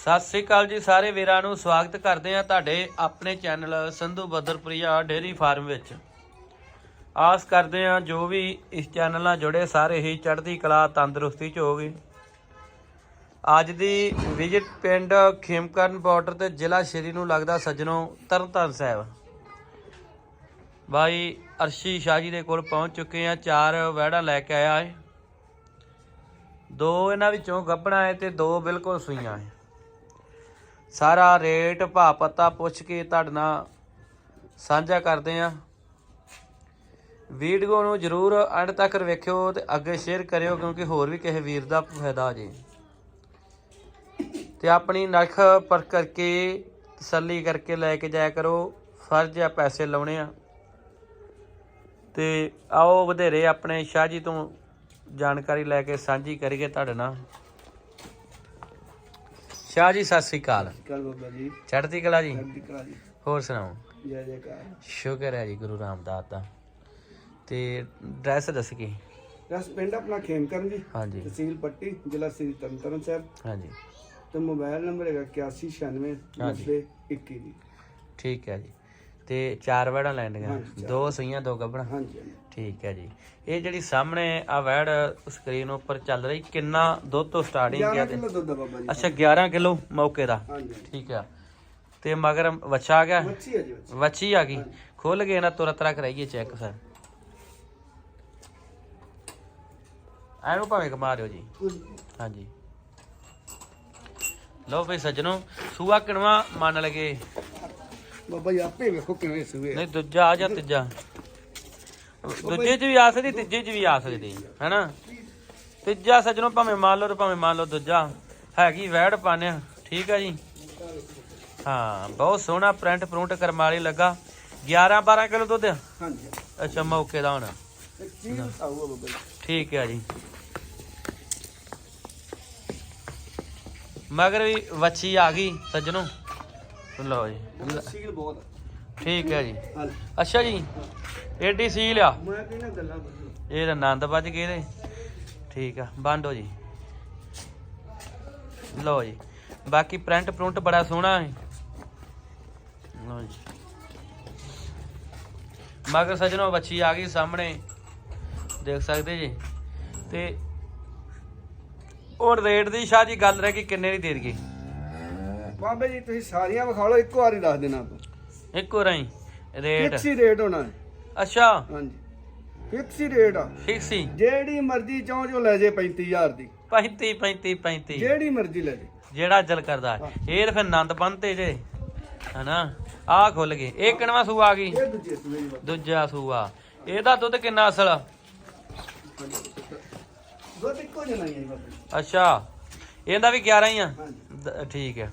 ਸਤਿ ਸ੍ਰੀ ਅਕਾਲ ਜੀ ਸਾਰੇ ਵੀਰਾਂ ਨੂੰ, ਸਵਾਗਤ ਕਰਦੇ ਆ ਤੁਹਾਡੇ ਆਪਣੇ channel Sandhu Badarpriya dairy farm ਵਿੱਚ। ਆਸ ਕਰਦੇ ਆ ਜੋ ਵੀ ਇਸ ਚੈਨਲ ਨਾਲ ਜੁੜੇ ਸਾਰੇ ਹੀ ਚੜ੍ਹਦੀ ਕਲਾ, ਤੰਦਰੁਸਤੀ ਚ ਹੋਗੇ ਅੱਜ ਦੀ ਵਿਜ਼ਿਟ ਪਿੰਡ ਖੇਮਕਰਨ ਬਾਰਡਰ ਤੇ ਜ਼ਿਲ੍ਹਾ ਸ਼੍ਰੀ ਨੂੰ ਲੱਗਦਾ ਸੱਜਣੋਂ ਤਰਨਤਾਰਨ ਸਾਹਿਬ। ਬਾਈ ਅਰਸ਼ੀ ਸ਼ਾਹ ਜੀ ਦੇ ਕੋਲ ਪਹੁੰਚ ਚੁੱਕੇ ਆ ਚਾਰ ਵਹਿੜਾਂ ਲੈ ਕੇ ਆਇਆ ਹੈ। ਦੋ ਇਹਨਾਂ ਵਿੱਚੋਂ ਗੱਭਣਾ ਹੈ ਤੇ ਦੋ ਬਿਲਕੁਲ ਸੂਈਆਂ ਹੈ ਸਾਰਾ ਰੇਟ ਭਾਅ ਪਤਾ ਪੁੱਛ ਕੇ ਤੁਹਾਡੇ ਨਾਲ ਸਾਂਝਾ ਕਰਦੇ ਆ ਵੀਡੀਓ ਨੂੰ ਜਰੂਰ ਅੰਤ ਤੱਕ ਵੇਖਿਓ ਤੇ ਅੱਗੇ ਸ਼ੇਅਰ ਕਰਿਓ ਕਿਉਂਕਿ ਹੋਰ ਵੀ ਕਿਸੇ ਵੀਰ ਦਾ ਫਾਇਦਾ ਹੋ ਜੇ। ਤੇ ਆਪਣੀ ਨਖ ਪਰ ਕਰਕੇ, ਤਸੱਲੀ ਕਰਕੇ ਲੈ ਕੇ ਜਾਇਆ ਕਰੋ। ਫਰਜ਼ ਆ ਪੈਸੇ ਲਾਉਣੇ ਆ। ਤੇ ਆਓ ਵਧੇਰੇ ਆਪਣੇ ਸ਼ਾਹ ਜੀ ਤੋਂ ਜਾਣਕਾਰੀ ਲੈ ਕੇ ਸਾਂਝੀ ਕਰੀਏ ਤੁਹਾਡੇ ਨਾਲ। ਸ਼ਾਹ ਜੀ ਸਤਿ ਸ੍ਰੀ ਅਕਾਲ। ਕੱਲ ਬਾਬਾ ਜੀ। ਚੜ੍ਹਦੀ ਕਲਾ ਜੀ? ਚੜ੍ਹਦੀ ਕਲਾ ਜੀ। ਹੋਰ ਸੁਣਾਓ? ਜੈ ਜੈਕਾਰ। ਸ਼ੁਕਰ ਹੈ ਜੀ ਗੁਰੂ ਰਾਮਦਾਸ ਦਾ। ਤੇ ਡਰੈਸ ਦੱਸ ਕੀ। ਰਸ ਪਿੰਡ ਆਪਣਾ ਖੇਮਕਰਨ ਜੀ। ਹਾਂਜੀ। ਤਹਿਸੀਲ ਪੱਟੀ ਜ਼ਿਲ੍ਹਾ ਸ੍ਰੀ ਤਰਨਤਾਰਨ ਸਾਹਿਬ। ਹਾਂਜੀ। ਤੇ ਮੋਬਾਈਲ ਨੰਬਰ ਹੈਗਾ 8196 ਹਾਂਜੀ। 21 ਜੀ। ਠੀਕ ਹੈ ਜੀ। ਤੇ ਚਾਰ ਵੜਾਂ ਲੈਣੀਆਂ ਹਾਂਜੀ, ਚਾਰ। ਦੋ ਸਈਆਂ ਦੋ ਗੱਭਣਾ ਹਾਂਜੀ। ਠੀਕ ਹੈ ਜੀ। ਇਹ ਜਿਹੜੀ ਸਾਹਮਣੇ ਆ ਵੈੜ ਸਕਰੀਨ ਉੱਪਰ ਚੱਲ ਰਹੀ ਕਿੰਨਾ ਦੁੱਧ ਤੋਂ ਸਟਾਰਟਿੰਗ 11 ਕਿਆ ਕਿਲੋ ਦੁੱਧ ਆ ਬਾਬਾ ਜੀ। ਅੱਛਾ 11 ਕਿਲੋ ਮੌਕੇ ਦਾ। ਹਾਂਜੀ ਠੀਕ ਆ। ਤੇ ਮਗਰ ਵੱਛਾ ਆ ਗਿਆ? ਹੈ ਜੀ ਵੱਛੀ। ਆ ਗਈ। ਖੁੱਲ ਗਏ ਨਾ ਤੁਰਤ ਰੱਖ ਰਹੀਏ ਚੈੱਕ ਸਰ ਐਨੂੰ ਭਾਵੇਂ ਕਮਾ ਰਿਓ ਜੀ। ਹਾਂਜੀ। ਲਓ ਭਈ ਸੱਜਣੋ ਸੂਆ ਕਿਣਵਾ ਮੰਨ ਲਗੇ। ਬਾਬਾ ਜੀ ਆਪੇ ਵੇਖੋ ਕਿਵੇਂ ਸੂਏ ਨਹੀਂ ਦੂਜਾ ਆ ਜਾਂ ਤੀਜਾ। ਦੂਜੇ ਚ ਵੀ ਆ ਸਕਦੀ ਤੀਜੇ ਚ ਵੀ ਆ ਸਕਦੀ ਹੈਨਾ? ਤੀਜਾ ਸੱਜਣੋ ਭਾਵੇਂ ਮੰਨ ਲਓ ਤੇ ਭਾਵੇਂ ਮੰਨ ਲਓ ਦੂਜਾ। ਹੈਗੀ ਵੈੜ ਪਾਣਿਆ ਠੀਕ ਆ ਜੀ? ਹਾਂ ਬਹੁਤ ਸੋਹਣਾ ਪ੍ਰਿੰਟ ਪ੍ਰੂੰਟ ਕਰਮਾਲੀ ਲੱਗਾ। 11 12 ਕਿਲੋ ਦੁੱਧ? ਹਾਂਜੀ। ਅੱਛਾ ਮੌਕੇ ਦਾ ਹੁਣ। ਠੀਕ ਹੈ ਜੀ। ਮਗਰ ਵੀ ਵੱਛੀ ਆ ਗਈ ਸੱਜਣੋ। ਲਓ ਜੀ। ਸੀਲ ਬਹੁਤ ਠੀਕ ਹੈ ਜੀ। ਅੱਛਾ ਜੀ, ਏਡੀ ਸੀਲ ਆ। ਮੈਂ ਕਹਿੰਦਾ ਗੱਲਾਂ ਇਹ ਤਾਂ ਆਨੰਦ ਵੱਜ ਗਏ ਇਹਦੇ ਠੀਕ ਆ ਬਾਂਡੋ ਜੀ। ਲਓ ਜੀ, ਬਾਕੀ ਪ੍ਰਿੰਟ ਪ੍ਰਿੰਟ ਬੜਾ ਸੋਹਣਾ ਹੈ। ਲਓ ਜੀ। ਮਗਰ ਸਜਣੋ ਬੱਚੀ ਆ ਗਈ ਸਾਹਮਣੇ। ਦੇਖ ਸਕਦੇ ਜੀ। ਤੇ ਉਹ ਰੇਟ ਦੀ ਸ਼ਾਹ ਜੀ ਗੱਲ ਰਹਿ ਗਈ, ਕਿੰਨੇ ਦੀ ਦੇ ਦਈਏ? ਬਾਬਾ ਜੀ ਤੁਸੀਂ ਸਾਰੀਆਂ ਵਿਖਾ ਲਓ ਇੱਕੋ ਵਾਰੀ ਦੱਸ ਦੇਣਾ ਆਪਾਂ। ਇੱਕੋ ਰਾਈ ਰੇਟ। ਫਿਕਸ ਹੀ ਰੇਟ ਹੋਣਾ ਹੈ। ਅੱਛਾ। ਹਾਂਜੀ। ਫਿਕਸ ਹੀ ਰੇਟ ਆ। ਫਿਕਸ। ਹੀ ਜਿਹੜੀ ਮਰਜ਼ੀ ਚਾਹੋ ਜੋ ਲੈ ਜੇ 35000 ਦੀ। 35 35 35 ਜਿਹੜੀ ਮਰਜ਼ੀ ਲੈ ਜੇ। ਜਿਹੜਾ ਦਿਲ ਕਰਦਾ। ਇਹ ਤਾਂ ਫਿਰ ਆਨੰਦ ਬੰਨਤੇ ਜੇ। ਹਨਾ? ਆਹ ਖੁੱਲ ਗਏ। ਇਹ ਕਿਣਵਾ ਸੂਆ ਆ ਗਈ? ਇਹ ਦੂਜੇ ਸੂਏ ਦੀ ਦੂਜਾ ਸੂਆ। ਇਹਦਾ ਦੁੱਧ ਕਿੰਨਾ ਅਸਲ? ਦੁੱਧ ਇੱਕੋ ਜਿਹਾ ਨਹੀਂ ਹੈ ਬਾਬਾ। ਅੱਛਾ। ਇਹਦਾ ਵੀ 11 ਹੀ ਆ। ਹਾਂਜੀ। ਦ- ਠੀਕ ਹੈ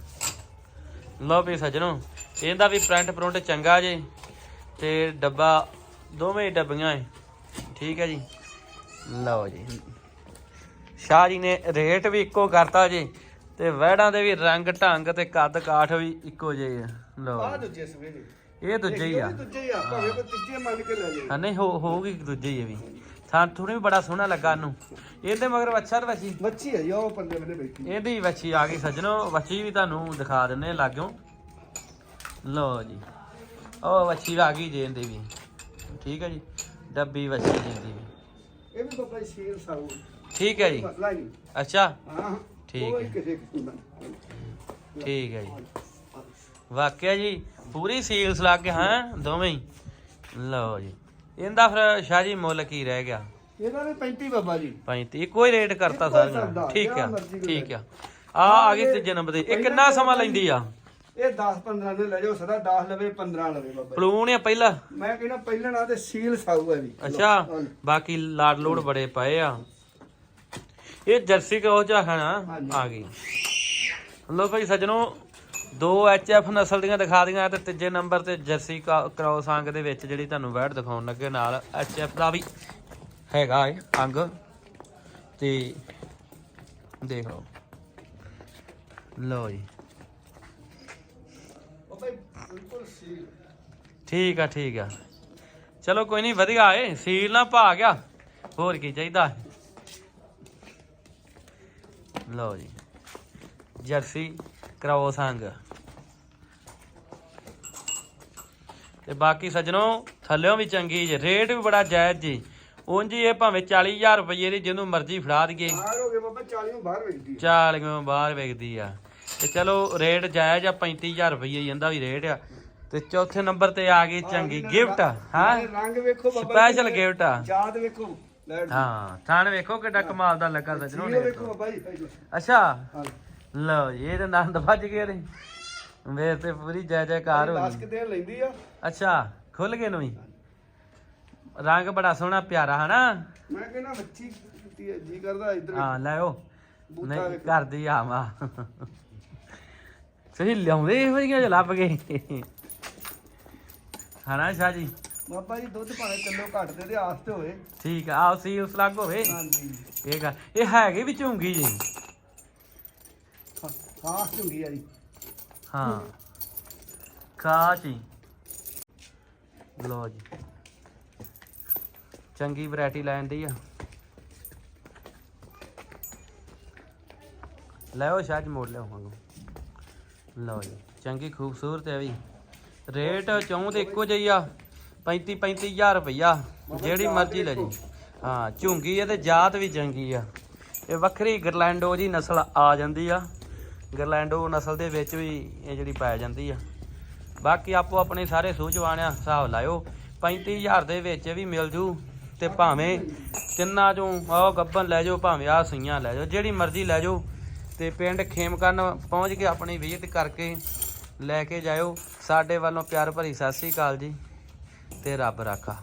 ਲਓ ਵੀ ਸੱਜਣੋ ਇਹਦਾ ਵੀ ਪ੍ਰਿੰਟ ਪ੍ਰਿੰਟ ਚੰਗਾ ਜੇ ਤੇ ਡੱਬਾ ਦੋਵੇਂ ਡੱਬੀਆਂ ਹੈ ਠੀਕ ਹੈ ਜੀ? ਲਓ ਜੀ। ਸ਼ਾਹ ਜੀ ਨੇ ਰੇਟ ਵੀ ਇੱਕੋ ਕਰਤਾ ਜੀ ਤੇ ਵਹਿੜਾਂ ਦੇ ਵੀ ਰੰਗ ਢੰਗ ਤੇ ਕੱਦ ਕਾਠ ਵੀ ਇੱਕੋ ਜਿਹੇ ਆ। ਲਓ ਜੀ। ਦੂਜੇ ਦੀ। ਇਹ ਦੂਜੇ ਹੀ ਆ। ਦੂਜੇ ਹੀ ਆ ਭਾਵੇਂ ਕੋਈ ਤੀਜੇ ਮੰਨ ਕੇ ਲੈ ਜੇ ਹਾਂ ਨਹੀਂ ਹੋ ਹੋਊਗੀ ਦੂਜੇ ਹੀ ਇਹ ਵੀ। ਥਾਂ ਥੋੜੀ ਵੀ ਬੜਾ ਸੋਹਣਾ ਲੱਗਾ ਇਹਨੂੰ ਇਹਦੇ ਮਗਰ ਵੱਛਾ ਤੇ ਵੱਛੀ। ਬੱਚੀ ਹੈ ਜੀ ਉਹ ਪੱਲੇ ਬੈਠੀ ਇਹਦੀ ਵੱਛੀ ਆ ਗਈ ਸੱਜਣੋ ਵੱਛੀ ਵੀ ਤੁਹਾਨੂੰ ਦਿਖਾ ਦਿੰਨੇ ਲਾਗਿਓ। ਲਓ ਜੀ ਉਹ ਵੱਛੀ ਆ ਗਈ ਜੇ ਇਹਦੀ ਵੀ। ਠੀਕ ਹੈ ਜੀ ਡੱਬੀ ਵੱਛੀ ਜੀ ਇਹਦੀ ਵੀ। ਇਹ ਵੀ ਬਾਬਾ ਜੀ ਸ਼ੇਰ ਸਾਊ ਠੀਕ ਹੈ ਜੀ। ਮਸਲਾ ਹੀ ਨਹੀਂ ਅੱਛਾ। ਹਾਂ ਠੀਕ ਕੋਈ ਹੈ। ਕਿਸੇ ਕਿਸਮ ਦਾ ਨਹੀਂ। ਠੀਕ ਹੈ ਜੀ। ਵਾਕਿਆ ਜੀ ਪੂਰੀ ਸੀਲਸ ਲੱਗ ਗਿਆ ਹਾਂ ਦੋਵੇਂ ਹੀ। ਲਓ ਜੀ। ਇਹਦਾ ਫਿਰ ਸ਼ਾਹ ਜੀ ਮੁੱਲ ਕੀ ਰਹਿ ਗਿਆ? ਇਹਦਾ ਵੀ 35 ਬਾਬਾ ਜੀ। 35 ਇੱਕੋ ਹੀ ਰੇਟ ਕਰਤਾ ਸਾਰਿਆਂ ਦਾ ਠੀਕ ਆ ਠੀਕ। ਆ। ਆ ਆ ਗਈ ਤੀਜੇ ਨੰਬਰ ਤੇ। ਇਹ ਕਿੰਨਾ ਸਮਾਂ ਲੈਂਦੀ ਆ? ਇਹ 10 15 ਦੇ ਲੈ ਜਾਓ ਸਦਾ 10 ਲਵੇ 15 ਲਵੇ ਬਾਬਾ ਜੀ। ਪਲੂਨ ਆ ਪਹਿਲਾ? ਮੈਂ ਕਹਿੰਦਾ ਪਹਿਲਾਂ ਨਾ ਤੇ ਸੀਲ ਸਾਊ ਹੈ ਵੀ ਅੱਛਾ ਬਾਕੀ ਲਾੜ ਲੋੜ ਬੜੇ ਪਏ ਆ। ਇਹ ਜਰਸੀ ਕਹੋ ਹਾਂਜੀ। ਆ ਗਈ। ਲੋ ਭਾਈ ਸੱਜਣੋ ਦੋ ਐਚਐਫ ਨਸਲ ਦੀਆਂ ਦਿਖਾ ਦੀਆਂ ਤੇ ਤੀਜੇ ਨੰਬਰ ਤੇ ਜਰਸੀ ਕ੍ਰੋਸ ਅੰਗ ਦੇ ਵਿੱਚ ਜਿਹੜੀ ਤੁਹਾਨੂੰ ਵੈਟ ਦਿਖਾਉਣ ਲੱਗੇ ਨਾਲ ਐਚਐਫ ਦਾ ਵੀ ਹੈਗਾ ਏ ਅੰਗ। ਤੇ ਦੇਖ ਲਓ। ਲਓ ਜੀ। ਠੀਕ ਆ ਠੀਕ ਆ। ਚਲੋ ਕੋਈ ਨਹੀਂ, ਵਧੀਆ ਏ। ਸੀਲ ਨਾ ਭਾ ਗਿਆ। ਹੋਰ ਕੀ ਚਾਹੀਦਾ ਲਓ ਜੀ। ਜਰਸੀ ਕਰਾਓ ਸੰਗ। ਤੇ ਬਾਕੀ ਸੱਜਣੋ ਥੱਲਿਓਂ ਵੀ ਚੰਗੀ ਜੇ ਰੇਟ ਵੀ ਬੜਾ ਜਾਇਜ਼ ਜੀ। ਉਂਝ ਇਹ ਭਾਵੇਂ 40000 ਰੁਪਏ ਦੀ ਜਿਹਨੂੰ ਮਰਜ਼ੀ ਫੜਾ ਦਈਏ। ਬਾਹਰ ਹੋ ਗਏ ਬਾਬਾ 40 ਨੂੰ ਬਾਹਰ ਵੇਚਦੀ ਆ। ਬਾਹਰ ਤੇ ਚਲੋ ਰੇਟ ਜਾਇਜ਼ ਆ 35000 ਰੁਪਏ ਇਹਦਾ ਵੀ ਰੇਟ ਆ। ਤੇ ਚੌਥੇ ਨੰਬਰ ਤੇ ਆ ਗਈ ਚੰਗੀ ਗਿਫਟ ਹਾਂ। ਰੰਗ ਵੇਖੋ ਬਾਬਾ ਸਪੈਸ਼ਲ ਗਿਫਟ ਆ। ਯਾਦ ਵੇਖੋ ਹਾਂ ਥਣ ਵੇਖੋ ਕਿੱਡਾ ਕਮਾਲ ਦਾ ਲੱਗਾ ਸੱਜਣੋ ਜੀਓ ਵੇਖੋ ਬਾਬਾ ਜੀ ਪਹਿਲਾਂ। ਅੱਛਾ। ਲਓ ਜੀ, ਇਹ ਤਾਂ ਆਨੰਦ ਵੱਜ ਗਏ ਨੇ ਵੇ ਤੇ ਪੂਰੀ ਜੈ ਜੈਕਾਰ ਹੋ ਗਈ। ਕਿਤੇ ਲੈਂਦੀ ਆ। ਅੱਛਾ ਖੁੱਲ ਗਏ ਨੂੰ ਰੰਗ ਬੜਾ ਸੋਹਣਾ ਪਿਆਰਾ ਹਨਾ? ਮੈਂ ਕਹਿੰਦਾ ਮੱਛੀ ਕੀਤੀ ਹੈ, ਜੀ ਕਰਦਾ ਇੱਧਰ ਹਾਂ ਲੈਓ ਨਹੀਂ। ਕਰਦੀ ਆਵਾ ਸਹੀ ਲਿਆਉਂਦੇ ਇਹੋ ਜਿਹੀਆਂ ਜਿਹਾ ਲੱਭ ਗਏ? ਹਨਾ ਸ਼ਾਹ ਜੀ? ਬਾਬਾ ਜੀ ਦੁੱਧ ਭਾਵੇਂ ਕਿਲੋ ਘੱਟ ਦੇ ਦੇ ਆਸ ਤੇ ਹੋਵੇ ਠੀਕ ਆ ਆਓ ਸੀ ਉਸ ਲੱਗ ਹੋਵੇ। ਹਾਂਜੀ। ਇਹ ਗੱਲ ਇਹ ਹੈਗੇ ਵੀ ਝੂੰਗੀ ਜੀ। ਹਾਂ ਚੁੰਗੀ ਆ ਜੀ। ਹਾਂ। ਕਾਚੀ ਲੋ ਜੀ। ਚੰਗੀ ਵੈਰਾਈਟੀ ਲੈਣ ਦੀ ਆ। ਲੈਓ ਸ਼ਾਜ ਮੋੜ ਲਿਓ ਮੰਗੋ ਲਓ ਜੀ ਚੰਗੀ ਖੂਬਸੂਰਤ ਹੈ ਵੀ। ਰੇਟ ਚੌਂ ਦੇ ਇੱਕੋ ਜਿਹੀ ਆ 35 35000 ਰੁਪਈਆ ਜਿਹੜੀ ਮਰਜ਼ੀ ਲੈ ਜੀ ਹਾਂ ਝੁੰਗੀ ਇਹਦੇ ਜਾਤ ਵੀ ਚੰਗੀ ਆ। ਇਹ ਵੱਖਰੀ ਗਰਲੈਂਡੋ ਜੀ ਨਸਲ ਆ ਜਾਂਦੀ ਆ। ਗਰਲੈਂਡੋ ਨਸਲ ਦੇ ਵਿੱਚ ਵੀ ਇਹ ਜਿਹੜੀ ਪਾਈ ਜਾਂਦੀ ਆ। ਬਾਕੀ ਆਪੋ ਆਪਣੇ ਸਾਰੇ ਸੂਝਵਾਨ ਆ, ਹਿਸਾਬ ਲਾਇਓ। 35000 ਦੇ ਵਿੱਚ ਵੀ ਮਿਲ ਜੂ ਤੇ ਭਾਵੇਂ ਤਿੰਨਾਂ ਚੋਂ ਆਹ ਗੱਬਨ ਲੈ ਜਾਓ, ਭਾਵੇਂ ਆ ਸਈਆਂ ਲੈ ਜਾਓ, ਜਿਹੜੀ ਮਰਜ਼ੀ ਲੈ ਜਾਓ ਤੇ ਪਿੰਡ ਖੇਮਕਰਨ ਪਹੁੰਚ ਕੇ ਆਪਣੀ ਵਿਜ਼ਿਟ ਕਰਕੇ ਲੈ ਕੇ ਜਾਇਓ। ਸਾਡੇ ਵੱਲੋਂ ਪਿਆਰ ਭਰੀ ਸਤਿ ਸ੍ਰੀ ਅਕਾਲ ਜੀ ਤੇ ਰੱਬ ਰਾਖਾ।